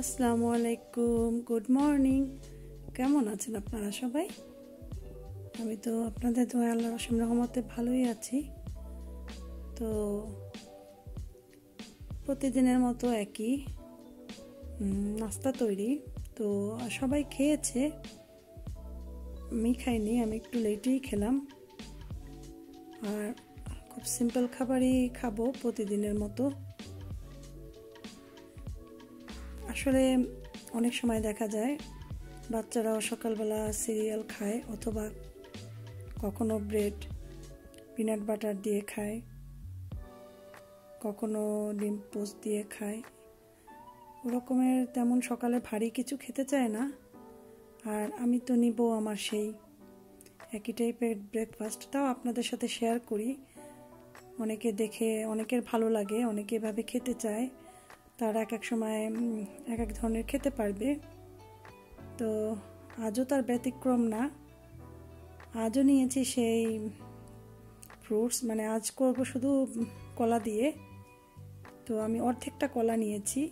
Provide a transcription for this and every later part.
আসসালামু আলাইকুম good morning কেমন আছেন আপনারা সবাই? আমি তো আপনাদের দোয়া আল্লাহ রসম রহমতে ভালোই আছি। তো প্রতিদিনের মতো একই নাস্তা তৈরি। তো সবাই খেয়েছে, আমি খাইনি, আমি একটু লেটেই খেলাম। আর খুব সিম্পল খাবারই খাব প্রতিদিনের মতো। আসলে অনেক সময় দেখা যায় বাচ্চারাও সকালবেলা সিরিয়াল খায় অথবা কখনো ব্রেড, পিনাট বাটার দিয়ে খায়, কখনো ডিম পোস্ট দিয়ে খায়। ওরকমের তেমন সকালে ভারী কিছু খেতে চায় না। আর আমি তো নিব আমার সেই একই টাইপের ব্রেকফাস্ট তাও আপনাদের সাথে শেয়ার করি। অনেকে দেখে, অনেকের ভালো লাগে, অনেকে এভাবে খেতে চায়। তারা এক এক সময় এক এক ধরনের খেতে পারবে। তো আজও তার ব্যতিক্রম না। আজও নিয়েছি সেই ফ্রুটস মানে আজ করব শুধু কলা দিয়ে। তো আমি অর্ধেকটা কলা নিয়েছি।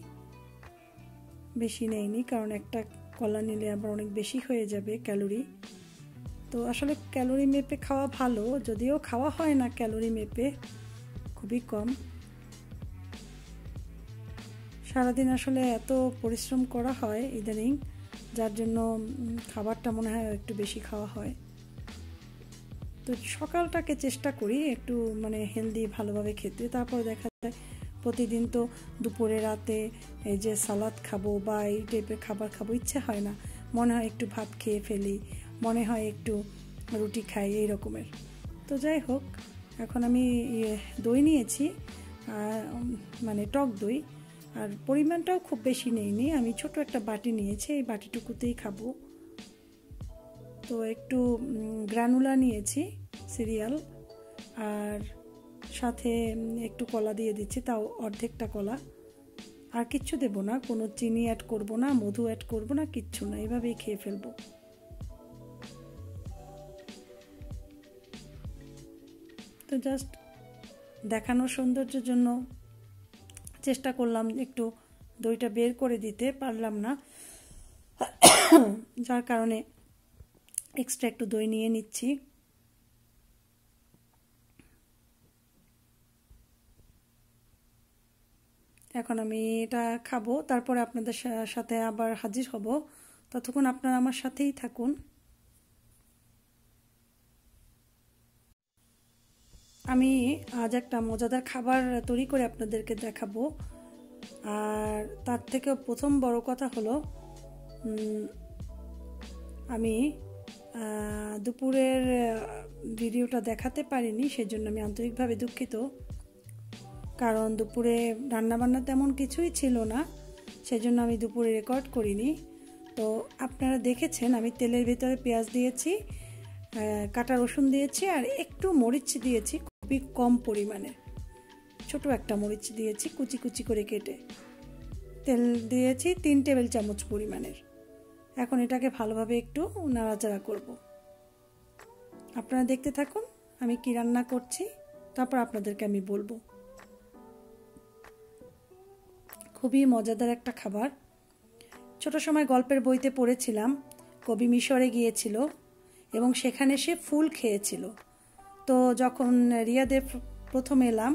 বেশি নেইনি, কারণ একটা কলা নিলে আবার অনেক বেশি হয়ে যাবে ক্যালোরি। তো আসলে ক্যালোরি মেপে খাওয়া ভালো, যদিও খাওয়া হয় না ক্যালোরি মেপে, খুবই কম। সারাদিন আসলে এত পরিশ্রম করা হয় ইদানিং, যার জন্য খাবারটা মনে হয় একটু বেশি খাওয়া হয়। তো সকালটাকে চেষ্টা করি একটু মানে হেলদি ভালোভাবে খেতে। তারপর দেখা যায় প্রতিদিন তো দুপুরে, রাতে এই যে সালাদ খাব বা এই টাইপের খাবার খাব, ইচ্ছে হয় না। মনে হয় একটু ভাত খেয়ে ফেলি, মনে হয় একটু রুটি খাই, এই রকমের। তো যাই হোক, এখন আমি দই নিয়েছি মানে টক দই। আর পরিমাণটাও খুব বেশি নেইনি। আমি ছোট একটা বাটি নিয়েছি, এই বাটিটুকুতেই খাব। তো একটু গ্রানুলা নিয়েছি, সিরিয়াল। আর সাথে একটু কলা দিয়ে দিচ্ছি, তাও অর্ধেকটা কলা। আর কিচ্ছু দেব না, কোনো চিনি অ্যাড করব না, মধু অ্যাড করব না, কিচ্ছু না, এভাবেই খেয়ে ফেলব। তো জাস্ট দেখানোর সৌন্দর্যের জন্য চেষ্টা করলাম একটু দইটা বের করে দিতে, পারলাম না। যার কারণে এক্সট্রা একটু দই নিয়ে নিচ্ছি। এখন আমি এটা খাব, তারপরে আপনাদের সাথে আবার হাজির হব। ততক্ষণ আপনারা আমার সাথেই থাকুন। আমি আজ একটা মজাদার খাবার তৈরি করে আপনাদেরকে দেখাবো। আর তার থেকে প্রথম বড় কথা হলো আমি দুপুরের ভিডিওটা দেখাতে পারিনি, সেজন্য আমি আন্তরিকভাবে দুঃখিত। কারণ দুপুরে রান্নাবান্না তেমন কিছুই ছিল না, সেজন্য আমি দুপুরে রেকর্ড করিনি। তো আপনারা দেখেছেন, আমি তেলের ভিতরে পেঁয়াজ দিয়েছি কাটা রসুন দিয়েছি, আর একটু মরিচ দিয়েছি খুবই কম পরিমাণে। ছোট একটা মরিচ দিয়েছি, কুচি কুচি করে কেটে। তেল দিয়েছি তিন টেবিল চামচ পরিমাণের। এখন এটাকে ভালোভাবে একটু নাড়াচাড়া করব। আপনারা দেখতে থাকুন, আমি কি রান্না করছি, তারপর আপনাদেরকে আমি বলব। খুবই মজাদার একটা খাবার। ছোট সময় গল্পের বইতে পড়েছিলাম, কবি মিশরে গিয়েছিল এবং সেখানে সে ফুল খেয়েছিল। তো যখন রিয়াদে প্রথম এলাম,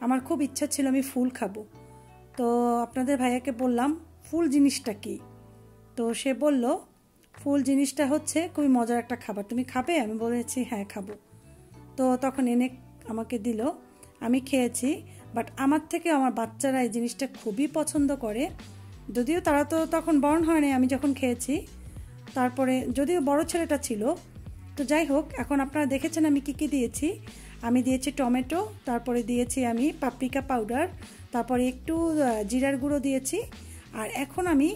আমার খুব ইচ্ছা ছিল আমি ফুল খাব। তো আপনাদের ভাইয়াকে বললাম, ফুল জিনিসটা কি? তো সে বলল, ফুল জিনিসটা হচ্ছে খুবই মজার একটা খাবার। তুমি খাবে? আমি বলেছি হ্যাঁ খাব। তো তখন এনে আমাকে দিল, আমি খেয়েছি বাট আমার থেকে আমার বাচ্চারা এই জিনিসটা খুবই পছন্দ করে। যদিও তারা তো তখন বর্ণ হয়নি, আমি যখন খেয়েছি, তারপরে যদিও বড় ছেলেটা ছিল তো যাই হোক, এখন আপনারা দেখেছেন আমি কি কি দিয়েছি। আমি দিয়েছি টমেটো, তারপরে দিয়েছি আমি পাপরিকা পাউডার, তারপরে একটু জিরার গুঁড়ো দিয়েছি, আর এখন আমি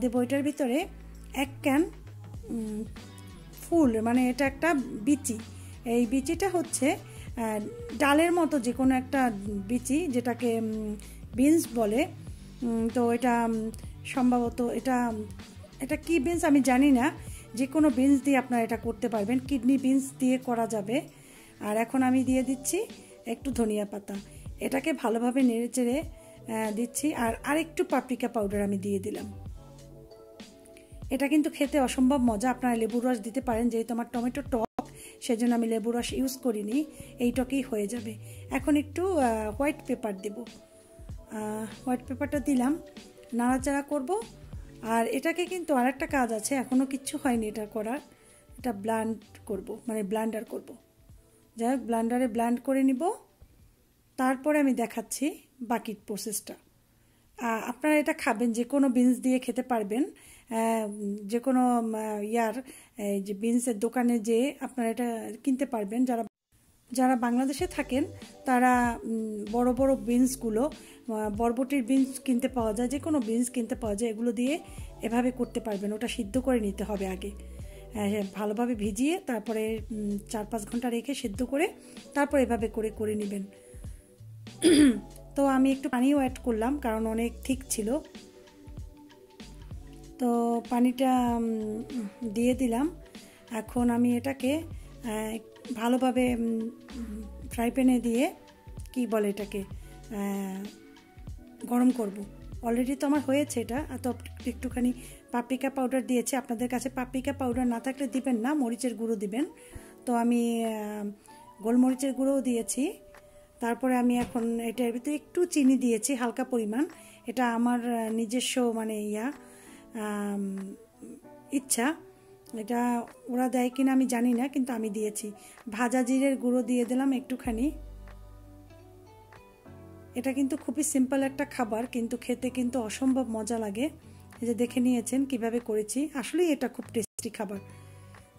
দেব এটার ভিতরে এক ক্যান ফুল মানে এটা একটা বিচি। এই বিচিটা হচ্ছে ডালের মতো যে কোনো একটা বিচি, যেটাকে বিনস বলে। তো এটা সম্ভবত এটা এটা কি বিনস আমি জানি না। যে কোনো বিনস দিয়ে আপনারা এটা করতে পারবেন। কিডনি বিনস দিয়ে করা যাবে। আর এখন আমি দিয়ে দিচ্ছি একটু ধনিয়া পাতা। এটাকে ভালোভাবে নেড়ে চেড়ে দিচ্ছি। আর আরেকটু পাপরিকা পাউডার আমি দিয়ে দিলাম। এটা কিন্তু খেতে অসম্ভব মজা। আপনারা লেবুর রস দিতে পারেন, যেহেতু আমার টমেটো টক সেজন্য আমি লেবু রস ইউজ করিনি। এই টকেই হয়ে যাবে। এখন একটু হোয়াইট পেপার দেব। হোয়াইট পেপারটা দিলাম। নাড়াচাড়া করব। আর এটাকে কিন্তু আরেকটা কাজ আছে এখনও কিচ্ছু হয়নি এটা করার। এটা ব্লান্ড করব মানে ব্লান্ডার করব। যাই হোক, ব্লান্ডারে ব্লান্ড করে নিব। তারপরে আমি দেখাচ্ছি বাকি প্রসেসটা আপনারা এটা খাবেন, যে কোনো বিনস দিয়ে খেতে পারবেন। যে কোনো ইয়ার যে বিনসের দোকানে যে আপনারা এটা কিনতে পারবেন, যারা যারা বাংলাদেশে থাকেন, তারা বড় বড় বিনসগুলো বরবটির বিনস কিনতে পাওয়া যায় যে কোনো বিনস কিনতে পাওয়া যায়, এগুলো দিয়ে এভাবে করতে পারবেন। ওটা সিদ্ধ করে নিতে হবে আগে। ভালোভাবে ভিজিয়ে তারপরে চার পাঁচ ঘণ্টা রেখে সিদ্ধ করে তারপর এভাবে করে করে নেবেন। তো আমি একটু পানিও অ্যাড করলাম, কারণ অনেক ঠিক ছিল। তো পানিটা দিয়ে দিলাম। এখন আমি এটাকে ভালোভাবে ফ্রাই প্যানে দিয়ে, কি বলে এটাকে গরম করব। অলরেডি তো আমার হয়েছে এটা তো একটুখানি পাপরিকা পাউডার দিয়েছে। আপনাদের কাছে পাপরিকা পাউডার না থাকলে দিবেন না, মরিচের গুঁড়ো দিবেন। তো আমি গোলমরিচের গুঁড়োও দিয়েছি। তারপরে আমি এখন এটার ভিতরে একটু চিনি দিয়েছি, হালকা পরিমাণ। এটা আমার নিজস্ব মানে ইয়া ইচ্ছা। এটা ওরা দেয় কিনা আমি জানি না, কিন্তু আমি দিয়েছি। ভাজা জিরের গুঁড়ো দিয়ে দিলাম একটুখানি। এটা কিন্তু খুবই সিম্পল একটা খাবার, কিন্তু খেতে কিন্তু অসম্ভব মজা লাগে। যে দেখে নিয়েছেন কীভাবে করেছি। আসলেই এটা খুব টেস্টি খাবার।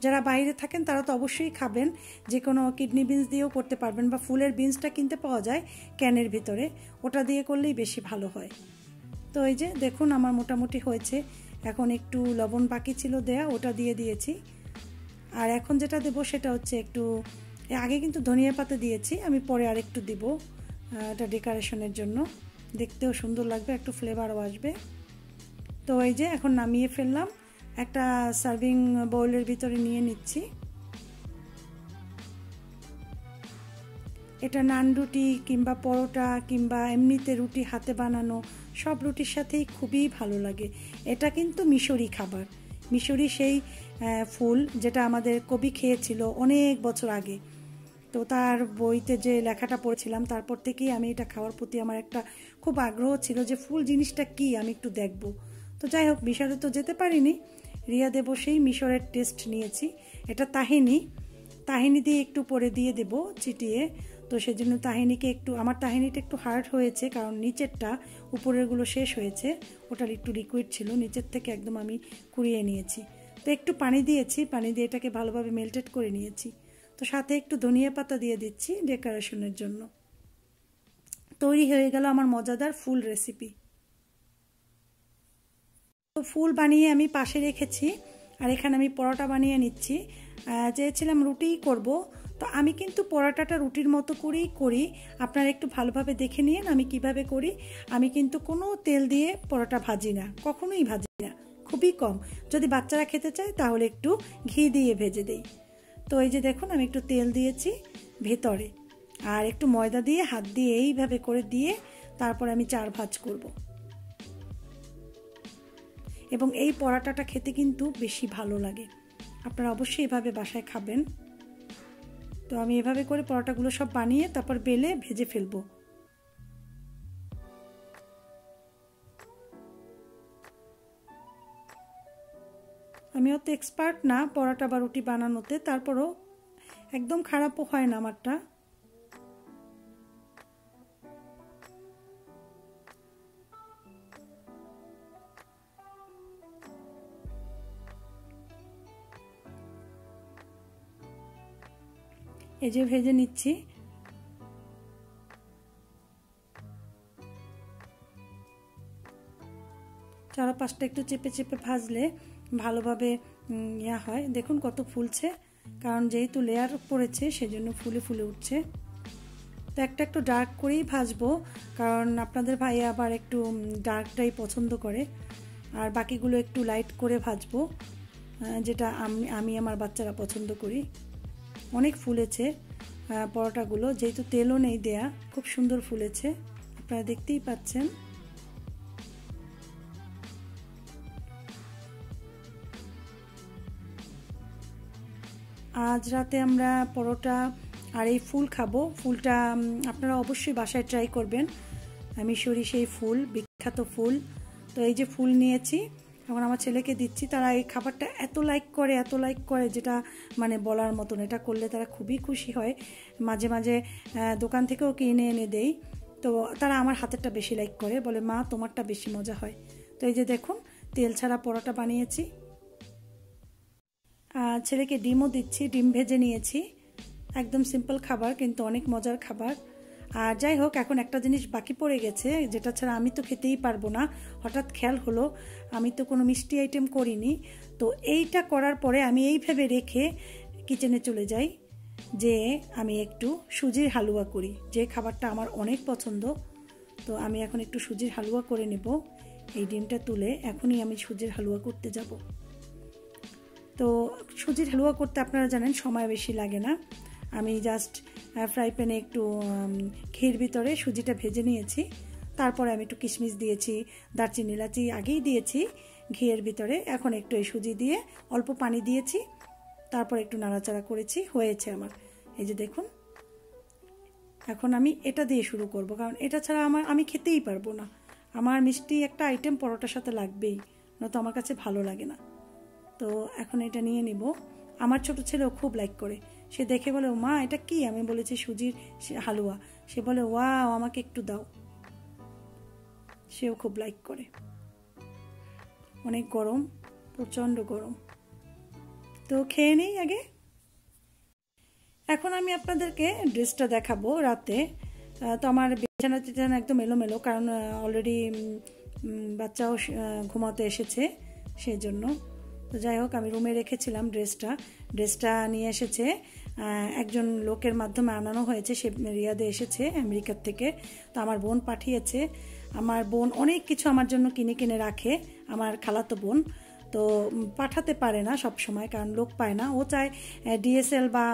যারা বাইরে থাকেন, তারা তো অবশ্যই খাবেন। যে কোনো কিডনি বিনস দিয়েও করতে পারবেন বা ফুলের বিনসটা কিনতে পাওয়া যায় ক্যানের ভিতরে। ওটা দিয়ে করলেই বেশি ভালো হয়। তো এই যে দেখুন, আমার মোটামুটি হয়েছে। এখন একটু লবণ বাকি ছিল দেয়া, ওটা দিয়ে দিয়েছি। আর এখন যেটা দেবো সেটা হচ্ছে একটু আগে কিন্তু ধনিয়া পাতা দিয়েছি, আমি পরে আর একটু দিব এটা ডেকোরেশনের জন্য। দেখতেও সুন্দর লাগবে, একটু ফ্লেভারও আসবে। তো এই যে এখন নামিয়ে ফেললাম, একটা সার্ভিং বোলের ভিতরে নিয়ে নিচ্ছি। এটা নান রুটি কিংবা পরোটা কিংবা এমনিতে রুটি হাতে বানানো সব রুটির সাথেই খুবই ভালো লাগে। এটা কিন্তু মিশরি খাবার। মিশরি সেই ফুল যেটা আমাদের কবি খেয়েছিল অনেক বছর আগে। তো তার বইতে যে লেখাটা পড়েছিলাম, তারপর থেকেই আমি এটা খাওয়ার প্রতি আমার একটা খুব আগ্রহ ছিল যে ফুল জিনিসটা কি, আমি একটু দেখব। তো যাই হোক, মিশরে তো যেতে পারিনি। রিয়া দেব সেই মিশরের টেস্ট নিয়েছি। এটা তাহিনি। তাহিনি দিয়ে একটু পরে দিয়ে দেব চিটিয়ে তো সেজন্য তাহিনিকে একটু, আমার তাহিনিটা একটু হার্ড হয়েছে, কারণ নিচেরটা উপরেরগুলো শেষ হয়েছে। ওটার একটু লিকুইড ছিল, নিচের থেকে একদম আমি কুড়িয়ে নিয়েছি। তো একটু পানি দিয়েছি, পানি দিয়ে এটাকে ভালোভাবে মেল্টেড করে নিয়েছি। তো সাথে একটু ধনিয়া পাতা দিয়ে দিচ্ছি ডেকোরেশনের জন্য। তৈরি হয়ে গেল আমার মজাদার ফুল রেসিপি তো ফুল বানিয়ে আমি পাশে রেখেছি, আর এখানে আমি পরোটা বানিয়ে নিচ্ছি। চেয়েছিলাম রুটিই করব। তো আমি কিন্তু পরোটাটা রুটির মতো করেই করি। আপনারা একটু ভালোভাবে দেখে নিন আমি কীভাবে করি। আমি কিন্তু কোনো তেল দিয়ে পরোটা ভাজি না, কখনোই ভাজি না, খুবই কম। যদি বাচ্চারা খেতে চায় তাহলে একটু ঘি দিয়ে ভেজে দেই। তো এই যে দেখুন আমি একটু তেল দিয়েছি ভেতরে। আর একটু ময়দা দিয়ে, হাত দিয়ে এইভাবে করে দিয়ে তারপর আমি চার ভাজ করব। এবং এই পরাটাটা খেতে কিন্তু বেশি ভালো লাগে। আপনারা অবশ্যই এভাবে বাসায় খাবেন। তো আমি এভাবে করে পরোটাগুলো সব বানিয়ে তারপর বেলে ভেজে ফেলব। আমি অত এক্সপার্ট না পরোটা বা রুটি বানানোতে, তারপরও একদম খারাপও হয় না আমারটা। যে ভেজে নিচ্ছি। চারো পাঁচটা একটু চেপে চেপে ভাজলে ভালোভাবে ইয়া হয়। দেখুন কত ফুলছে, কারণ যেহেতু লেয়ার পড়েছে, সেজন্য ফুলে ফুলে উঠছে। তো একটা একটু ডার্ক করেই ভাজবো, কারণ আপনাদের ভাই আবার একটু ডার্কটাই পছন্দ করে। আর বাকিগুলো একটু লাইট করে ভাজবো যেটা আমি আমি আমার বাচ্চারা পছন্দ করি। অনেক ফুলেছে পরোটাগুলো। যেহেতু তেলও নেই দেয়া, খুব সুন্দর ফুলেছে। আপনারা দেখতেই পাচ্ছেন। আজ রাতে আমরা পরোটা আর এই ফুল খাব। ফুলটা আপনারা অবশ্যই বাসায় ট্রাই করবেন। আমি মিশরি সেই ফুল, বিখ্যাত ফুল। তো এই যে ফুল নিয়েছি এখন আমার ছেলেকে দিচ্ছি, তারা এই খাবারটা এত লাইক করে, এত লাইক করে যেটা মানে বলার মতন, এটা করলে তারা খুবই খুশি হয়। মাঝে মাঝে দোকান থেকেও কিনে এনে দেই। তো তারা আমার হাতেরটা বেশি লাইক করে, বলে, মা, তোমারটা বেশি মজা হয়। তো এই যে দেখুন, তেল ছাড়া পরোটা বানিয়েছি। ছেলেকে ডিমও দিচ্ছি, ডিম ভেজে নিয়েছি। একদম সিম্পল খাবার, কিন্তু অনেক মজার খাবার। আর যাই হোক, এখন একটা জিনিস বাকি পড়ে গেছে, যেটা ছাড়া আমি তো খেতেই পারব না। হঠাৎ খেয়াল হলো, আমি তো কোনো মিষ্টি আইটেম করিনি। তো এইটা করার পরে আমি এই ভেবে রেখে কিচেনে চলে যাই, যে আমি একটু সুজির হালুয়া করি। যে খাবারটা আমার অনেক পছন্দ, তো আমি এখন একটু সুজির হালুয়া করে নেব। এই ডিমটা তুলে এখনই আমি সুজির হালুয়া করতে যাব। তো সুজির হালুয়া করতে আপনারা জানেন, সময় বেশি লাগে না। আমি জাস্ট ফ্রাই প্যানে একটু ঘির ভিতরে সুজিটা ভেজে নিয়েছি। তারপরে আমি একটু কিশমিশ দিয়েছি, দারচিনি, এলাচি আগেই দিয়েছি ঘিয়ের ভিতরে। এখন একটু এই সুজি দিয়ে অল্প পানি দিয়েছি। তারপর একটু নাড়াচাড়া করেছি, হয়েছে আমার। এই যে দেখুন। এখন আমি এটা দিয়ে শুরু করব, কারণ এটা ছাড়া আমার, আমি খেতেই পারব না। আমার মিষ্টি একটা আইটেম পরোটার সাথে লাগবেই, নয়তো আমার কাছে ভালো লাগে না। তো এখন এটা নিয়ে নিব। আমার ছোট ছেলেও খুব লাইক করে। সে দেখে বলে, মা, এটা কি? আমি বলেছি, সুজির হালুয়া। সে বলে, ওয়াও, আমাকে একটু দাও। সেও খুব লাইক করে। অনেক গরম, প্রচণ্ড গরম। তো খেয়ে নেই আগে? এখন আমি আপনাদেরকে ড্রেসটা দেখাবো রাতে। তো আমার বিছানা টিছানা একদম এলোমেলো, কারণ অলরেডি বাচ্চাও ঘুমাতে এসেছে সেই জন্য তো যাই হোক, আমি রুমে রেখেছিলাম ড্রেসটা ড্রেসটা নিয়ে এসেছে একজন লোকের মাধ্যমে আনানো হয়েছে, সে রিয়াদে এসেছে আমেরিকার থেকে। তো আমার বোন পাঠিয়েছে। আমার বোন অনেক কিছু আমার জন্য কিনে কিনে রাখে, আমার খালাতো বোন। তো পাঠাতে পারে না সব সময়, কারণ লোক পায় না। ও চায় ডিএসএল বা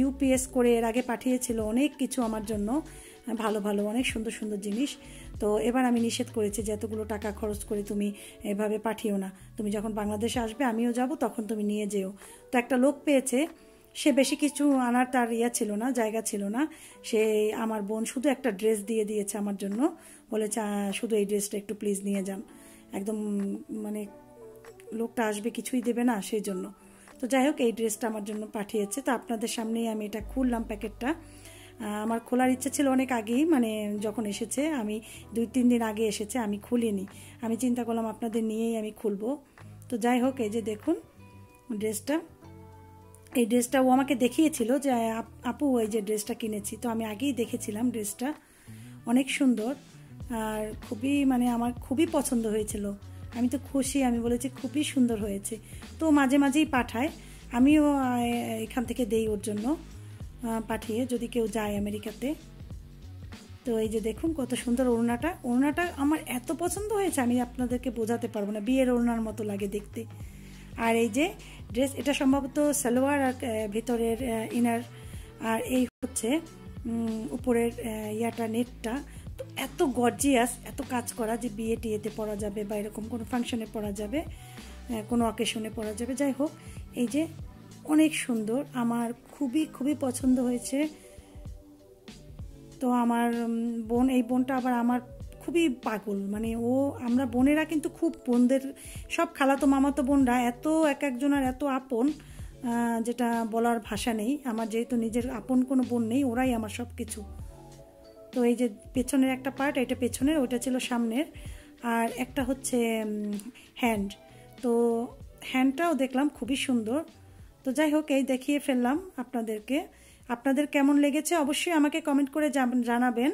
ইউপিএস করে এর আগে পাঠিয়েছিল অনেক কিছু আমার জন্য। ভালো ভালো, অনেক সুন্দর সুন্দর জিনিস। তো এবার আমি নিষেধ করেছি যে এতগুলো টাকা খরচ করে তুমি এভাবে পাঠিও না। তুমি যখন বাংলাদেশে আসবে, আমিও যাব, তখন তুমি নিয়ে যেও। তো একটা লোক পেয়েছে, সে বেশি কিছু আনার তার ইয়া ছিল না, জায়গা ছিল না। সে আমার বোন শুধু একটা ড্রেস দিয়ে দিয়েছে আমার জন্য। বলেছে শুধু এই ড্রেসটা একটু প্লিজ নিয়ে যান। একদম মানে লোকটা আসবে, কিছুই দেবে না সেই জন্য। তো যাই হোক, এই ড্রেসটা আমার জন্য পাঠিয়েছে। তো আপনাদের সামনেই আমি এটা খুললাম প্যাকেটটা। আমার খোলার ইচ্ছা ছিল অনেক আগেই মানে যখন এসেছে, আমি দুই তিন দিন আগে এসেছে, আমি খুলিনি। আমি চিন্তা করলাম আপনাদের নিয়েই আমি খুলবো। তো যাই হোক, এই যে দেখুন, ড্রেসটা। এই ড্রেসটা ও আমাকে দেখিয়েছিল যে, আপু এই যে ড্রেসটা কিনেছি। তো আমি আগেই দেখেছিলাম ড্রেসটা। অনেক সুন্দর। আর খুবই মানে আমার খুবই পছন্দ হয়েছিল। আমি তো খুশি, আমি বলেছি খুবই সুন্দর হয়েছে। তো মাঝে মাঝেই পাঠায়। আমিও এখান থেকে দেই ওর জন্য। পাঠিয়ে যদি কেউ যায় আমেরিকাতে। তো এই যে দেখুন কত সুন্দর ওড়নাটা। ওড়নাটা আমার এত পছন্দ হয়েছে, আমি আপনাদেরকে বোঝাতে পারব না। বিয়ের ওড়নার মতো লাগে দেখতে। আর এই যে ড্রেস, এটা সম্ভবত সালোয়ার আর ভিতরের ইনার। আর এই হচ্ছে উপরের ইয়াটা, নেটটা। তো এত গর্জিয়াস, এত কাজ করা যে বিয়ে টিয়েতে পরা যাবে বা এরকম কোনো ফাংশনে পরা যাবে কোনো অকেশনে পরা যাবে। যাই হোক, এই যে অনেক সুন্দর। আমার খুবই খুবই পছন্দ হয়েছে। তো আমার বোন, এই বোনটা আবার আমার খুবই পাগল। মানে ও, আমরা বোনেরা কিন্তু খুব বোনদের, সব খালাতো মামাতো বোনরা এত এক একজনের এত আপন যেটা বলার ভাষা নেই। আমার যেহেতু নিজের আপন কোনো বোন নেই, ওরাই আমার সব কিছু তো এই যে পেছনের একটা পার্ট এটা পেছনের ওইটা ছিল সামনের। আর একটা হচ্ছে হ্যান্ড তো হ্যান্ডটাও দেখলাম খুবই সুন্দর। তো যাই হোক, এই দেখিয়ে ফেললাম আপনাদেরকে। আপনাদের কেমন লেগেছে অবশ্যই আমাকে কমেন্ট করে জানাবেন।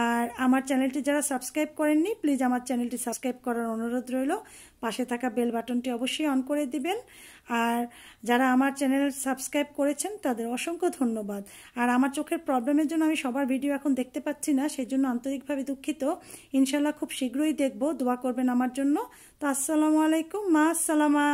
আর আমার চ্যানেলটি যারা সাবস্ক্রাইব করেননি প্লিজ আমার চ্যানেলটি সাবস্ক্রাইব করার অনুরোধ রইল। পাশে থাকা বেল বাটনটি অবশ্যই অন করে দিবেন। আর যারা আমার চ্যানেল সাবস্ক্রাইব করেছেন, তাদের অসংখ্য ধন্যবাদ। আর আমার চোখের প্রবলেমের জন্য আমি সবার ভিডিও এখন দেখতে পাচ্ছি না সেই জন্য আন্তরিকভাবে দুঃখিত। ইনশাল্লাহ খুব শীঘ্রই দেখব, দোয়া করবেন আমার জন্য। তো আসসালামু আলাইকুম, মা আসসালামা